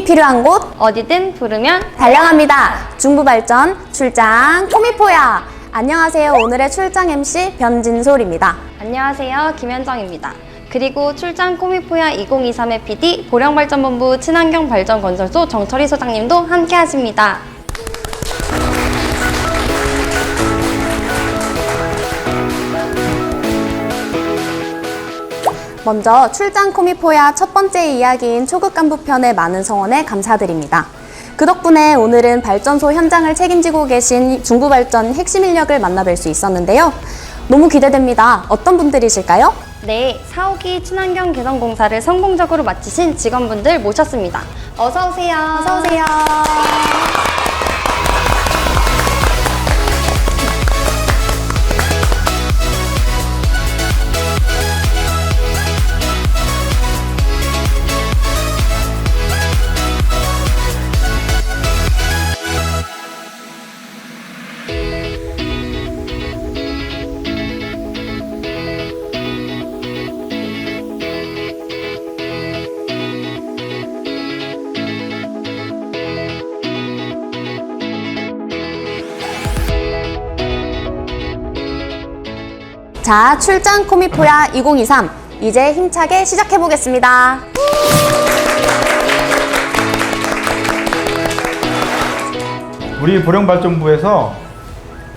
힘이 필요한 곳 어디든 부르면 달려갑니다. 중부발전 출장 코미포야. 안녕하세요. 오늘의 출장 MC 변진솔입니다. 안녕하세요. 김현정입니다. 그리고 출장 코미포야 2023의 PD 보령발전본부 친환경 발전 건설소 정철희 소장님도 함께 하십니다. 먼저 출장 코미포야 첫 번째 이야기인 초급 간부 편의 많은 성원에 감사드립니다. 그 덕분에 오늘은 발전소 현장을 책임지고 계신 중부발전 핵심 인력을 만나뵐 수 있었는데요. 너무 기대됩니다. 어떤 분들이실까요? 네, 사오기 친환경 개선 공사를 성공적으로 마치신 직원분들 모셨습니다. 어서 오세요. 어서 오세요. 자, 출장 코미포야 2023. 이제 힘차게 시작해 보겠습니다. 우리 보령발전부에서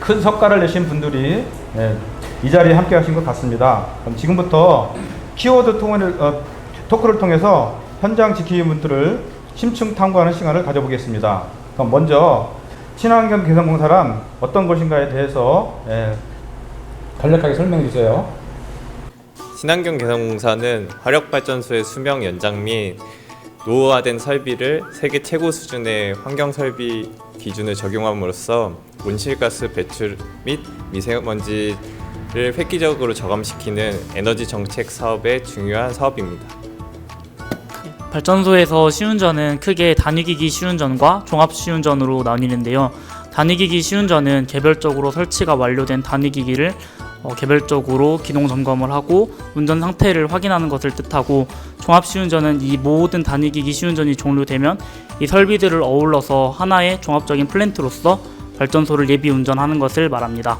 큰 성과를 내신 분들이 예, 이 자리에 함께 하신 것 같습니다. 그럼 지금부터 키워드 통을, 어, 토크를 통해서 현장 지키는 분들을 심층 탐구하는 시간을 가져보겠습니다. 그럼 먼저 친환경 개선공사란 어떤 것인가에 대해서 예, 간략하게 설명해 주세요. 친환경 개선공사는 화력발전소의 수명 연장 및 노후화된 설비를 세계 최고 수준의 환경 설비 기준을 적용함으로써 온실가스 배출 및 미세먼지를 획기적으로 저감시키는 에너지 정책 사업의 중요한 사업입니다. 발전소에서 시운전은 크게 단위기기 시운전과 종합 시운전으로 나뉘는데요. 단위기기 시운전은 개별적으로 설치가 완료된 단위기기를 어, 개별적으로 기동 점검을 하고 운전 상태를 확인하는 것을 뜻하고 종합 시운전은 이 모든 단위기기 시운전이 종료되면 이 설비들을 어울러서 하나의 종합적인 플랜트로서 발전소를 예비 운전하는 것을 말합니다.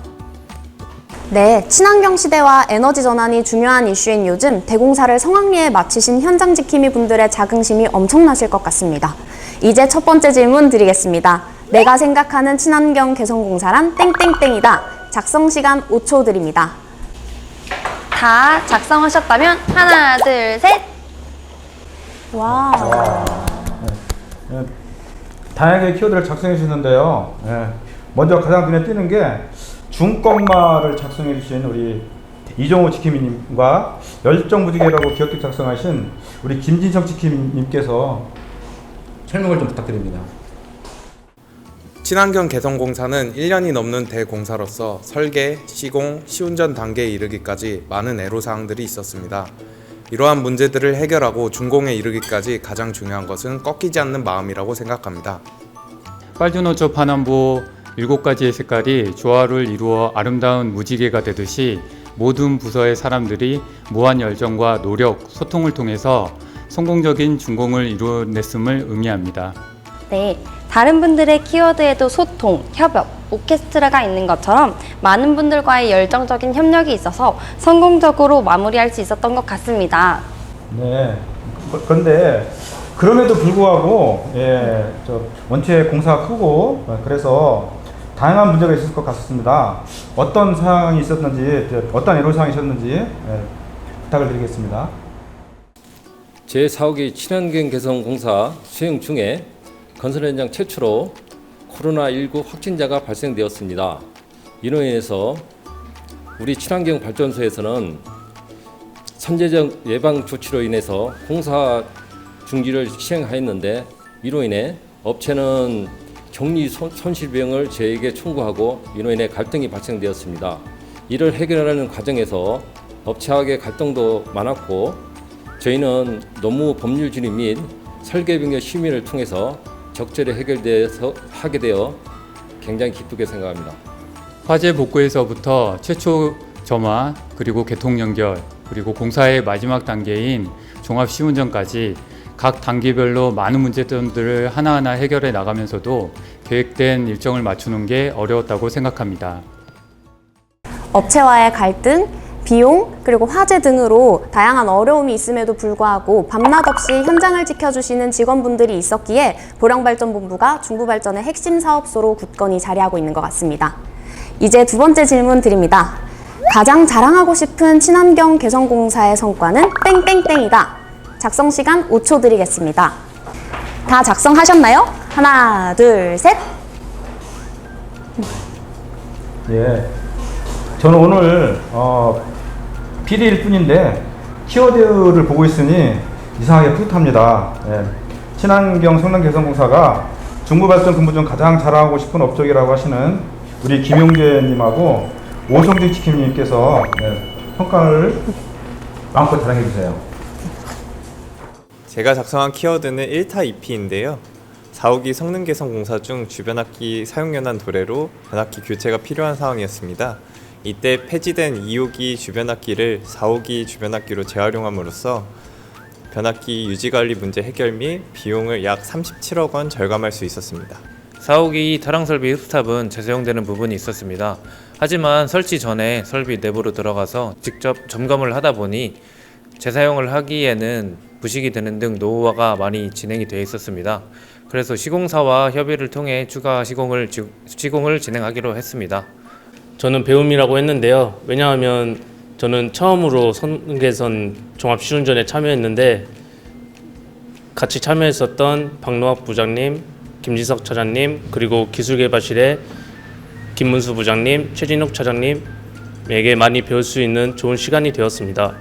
네, 친환경 시대와 에너지 전환이 중요한 이슈인 요즘 대공사를 성황리에 마치신 현장 지킴이 분들의 자긍심이 엄청나실 것 같습니다. 이제 첫 번째 질문 드리겠습니다. 내가 생각하는 친환경 개선 공사란 땡땡땡이다. 작성 시간 5초 드립니다. 다 작성하셨다면 하나, 둘, 셋. 와. 예, 다양하게 키워드를 작성해 주셨는데요. 예, 먼저 가장 눈에 띄는 게 중꺾마를 작성해 주신 우리 이종호 지킴이님과 열정무지개라고 기억기 작성하신 우리 김진성 지킴이님께서 설명을 좀 부탁드립니다. 친환경 개선공사는 1년이 넘는 대공사로서 설계, 시공, 시운전 단계에 이르기까지 많은 애로사항들이 있었습니다. 이러한 문제들을 해결하고 준공에 이르기까지 가장 중요한 것은 꺾이지 않는 마음이라고 생각합니다. 빨주노초 파남보 7가지의 색깔이 조화를 이루어 아름다운 무지개가 되듯이 모든 부서의 사람들이 무한 열정과 노력, 소통을 통해서 성공적인 준공을 이루어냈음을 의미합니다. 네, 다른 분들의 키워드에도 소통, 협업, 오케스트라가 있는 것처럼 많은 분들과의 열정적인 협력이 있어서 성공적으로 마무리할 수 있었던 것 같습니다. 네. 그- 그런데 그럼에도 불구하고 예, 저 원체 공사가 크고 어, 그래서 다양한 문제가 있을 것 같습니다. 어떤 사항이 있었는지 저 어떤 애로 사항이 있었는지 예, 부탁을 드리겠습니다. 제4호기 친환경 개선 공사 수행 중에 건설 현장 최초로 코로나19 확진자가 발생되었습니다. 이로 인해서 우리 친환경 발전소에서는 선제적 예방 조치로 인해서 공사 중지를 시행하였는데 이로 인해 업체는 격리 손- 손실비용을 저에게 청구하고 이로 인해 갈등이 발생되었습니다. 이를 해결하는 과정에서 업체와의 갈등도 많았고 저희는 노무 법률 준위 및 설계 변경 심의를 통해서 적절히 해결돼서 하게 되어 굉장히 기쁘게 생각합니다. 화재 복구에서부터 최초 점화 그리고 개통 연결 그리고 공사의 마지막 단계인 종합 시운전까지 각 단계별로 많은 문제점들을 하나하나 해결해 나가면서도 계획된 일정을 맞추는 게 어려웠다고 생각합니다. 업체와의 갈등, 비용, 그리고 화재 등으로 다양한 어려움이 있음에도 불구하고 밤낮 없이 현장을 지켜주시는 직원분들이 있었기에 보령발전본부가 중부발전의 핵심 사업소로 굳건히 자리하고 있는 것 같습니다. 이제 두 번째 질문 드립니다. 가장 자랑하고 싶은 친환경 개성공사의 성과는 땡땡땡이다. 작성 시간 5초 드리겠습니다. 다 작성하셨나요? 하나, 둘, 셋. 예. 저는 오늘 어, PD일 뿐인데 키워드를 보고 있으니 이상하게 뿌듯합니다. 예. 친환경 성능 개선공사가 중부 발전 근무 중 가장 자랑하고 싶은 업적이라고 하시는 우리 김용재님하고 오성직 지킴님께서 예, 평가를 마음껏 자랑해 주세요. 제가 작성한 키워드는 1타 2피인데요. 4호기 성능 개선 공사 중 주변 악기 사용 연한 도래로 변압기 교체가 필요한 상황이었습니다. 이때 폐지된 2호기 주변 악기를 4호기 주변 악기로 재활용함으로써 변압기 유지 관리 문제 해결 및 비용을 약 37억 원 절감할 수 있었습니다. 4호기 타랑 설비 흡탑은 재사용되는 부분이 있었습니다. 하지만 설치 전에 설비 내부로 들어가서 직접 점검을 하다 보니 재사용을 하기에는 부식이 되는 등 노후화가 많이 진행이 되어 있었습니다. 그래서 시공사와 협의를 통해 추가 시공을 지- 시공을 진행하기로 했습니다. 저는 배움이라고 했는데요. 왜냐하면 저는 처음으로 선계선 종합 시운전에 참여했는데 같이 참여했었던 박노학 부장님, 김지석 차장님, 그리고 기술개발실의 김문수 부장님, 최진욱 차장님에게 많이 배울 수 있는 좋은 시간이 되었습니다.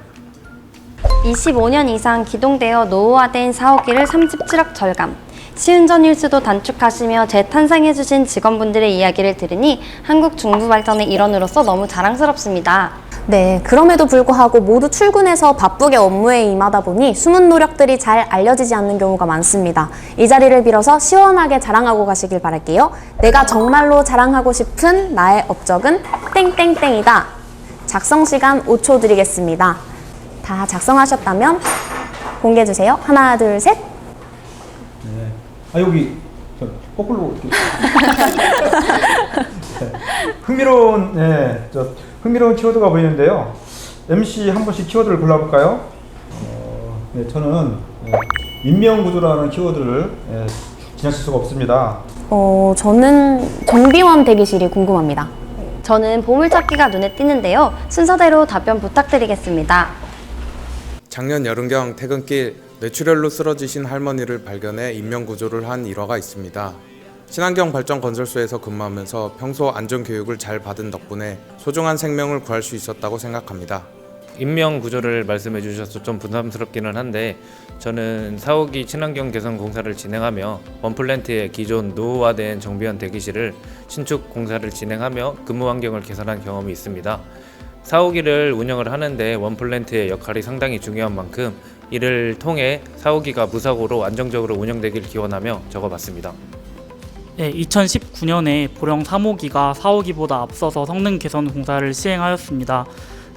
25년 이상 기동되어 노후화된 4호기를 37억 절감. 시운전 일수도 단축하시며 재탄생해주신 직원분들의 이야기를 들으니 한국 중부 발전의 일원으로서 너무 자랑스럽습니다. 네, 그럼에도 불구하고 모두 출근해서 바쁘게 업무에 임하다 보니 숨은 노력들이 잘 알려지지 않는 경우가 많습니다. 이 자리를 빌어서 시원하게 자랑하고 가시길 바랄게요. 내가 정말로 자랑하고 싶은 나의 업적은 땡땡땡이다. 작성 시간 5초 드리겠습니다. 다 작성하셨다면 공개해 주세요. 하나, 둘, 셋. 아 여기 저 거꾸로 이렇게 네. 흥미로운 예, 저 흥미로운 키워드가 보이는데요. MC 한 번씩 키워드를 골라볼까요? 어, 네, 저는 예, 인명 구조라는 키워드를 예, 지나칠 수가 없습니다. 어, 저는 정비원 대기실이 궁금합니다. 저는 보물찾기가 눈에 띄는데요. 순서대로 답변 부탁드리겠습니다. 작년 여름경 퇴근길 뇌출혈로 쓰러지신 할머니를 발견해 인명 구조를 한 일화가 있습니다. 친환경 발전 건설소에서 근무하면서 평소 안전 교육을 잘 받은 덕분에 소중한 생명을 구할 수 있었다고 생각합니다. 인명 구조를 말씀해 주셔서 좀 부담스럽기는 한데 저는 4호기 친환경 개선 공사를 진행하며 원플랜트의 기존 노후화된 정비원 대기실을 신축 공사를 진행하며 근무 환경을 개선한 경험이 있습니다. 4호기를 운영을 하는데 원플랜트의 역할이 상당히 중요한 만큼 이를 통해 4호기가 무사고로 안정적으로 운영되길 기원하며 적어봤습니다. 네, 2019년에 보령 3호기가 4호기보다 앞서서 성능 개선 공사를 시행하였습니다.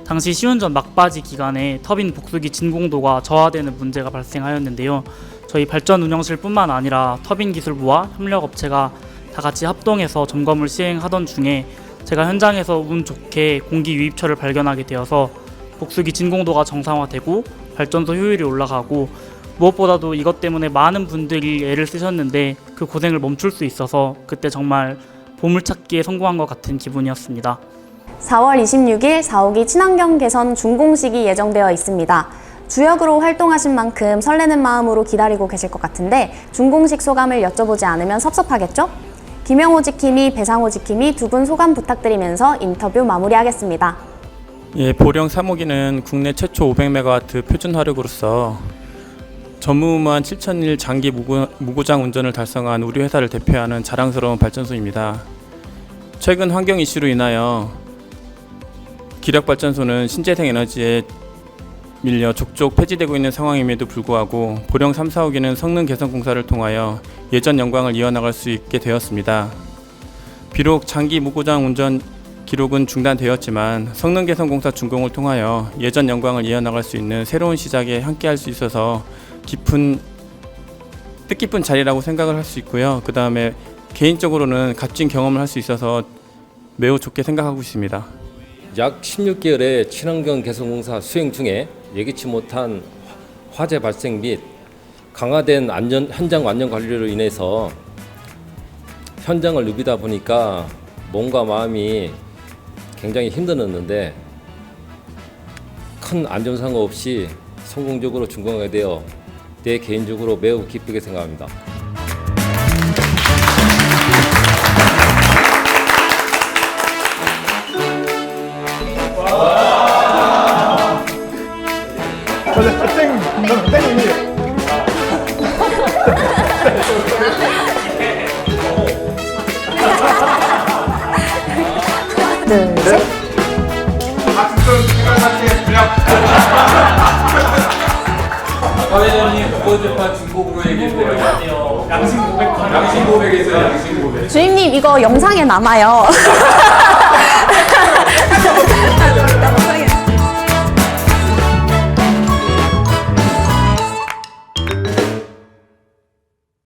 당시 시운전 막바지 기간에 터빈 복수기 진공도가 저하되는 문제가 발생하였는데요. 저희 발전 운영실뿐만 아니라 터빈 기술부와 협력 업체가 다 같이 합동해서 점검을 시행하던 중에 제가 현장에서 운 좋게 공기 유입처를 발견하게 되어서 복수기 진공도가 정상화되고 발전소 효율이 올라가고 무엇보다도 이것 때문에 많은 분들이 애를 쓰셨는데 그 고생을 멈출 수 있어서 그때 정말 보물찾기에 성공한 것 같은 기분이었습니다. 4월 26일 4호기 친환경 개선 준공식이 예정되어 있습니다. 주역으로 활동하신 만큼 설레는 마음으로 기다리고 계실 것 같은데 준공식 소감을 여쭤보지 않으면 섭섭하겠죠? 김영호 지킴이, 배상호 지킴이 두 분 소감 부탁드리면서 인터뷰 마무리하겠습니다. 예, 보령 3호기는 국내 최초 500메가와트 표준 화력으로서 전무후무한 7,000일 장기 무고, 무고 장 운전을 달성한 우리 회사를 대표하는 자랑스러운 발전소입니다. 최근 환경 이슈로 인하여 기력 발전소는 신재생 에너지에 밀려 족족 폐지되고 있는 상황임에도 불구하고 보령 3, 4호기는 성능 개선 공사를 통하여 예전 영광을 이어나갈 수 있게 되었습니다. 비록 장기 무고장 운전 기록은 중단되었지만 성능 개선 공사 준공을 통하여 예전 영광을 이어나갈 수 있는 새로운 시작에 함께할 수 있어서 깊은 뜻깊은 자리라고 생각을 할 수 있고요. 그 다음에 개인적으로는 값진 경험을 할 수 있어서 매우 좋게 생각하고 있습니다. 약 16개월의 친환경 개선 공사 수행 중에 예기치 못한 화재 발생 및 강화된 안전, 현장 안전 관리로 인해서 현장을 누비다 보니까 몸과 마음이 굉장히 힘들었는데 큰 안전사고 없이 성공적으로 준공하게 되어 내 개인적으로 매우 기쁘게 생각합니다. 소재판 중복으로 얘기했대요. 아니요. 양심 고백. 양심 고백에서 양심 고백. 주임님 이거 영상에 남아요.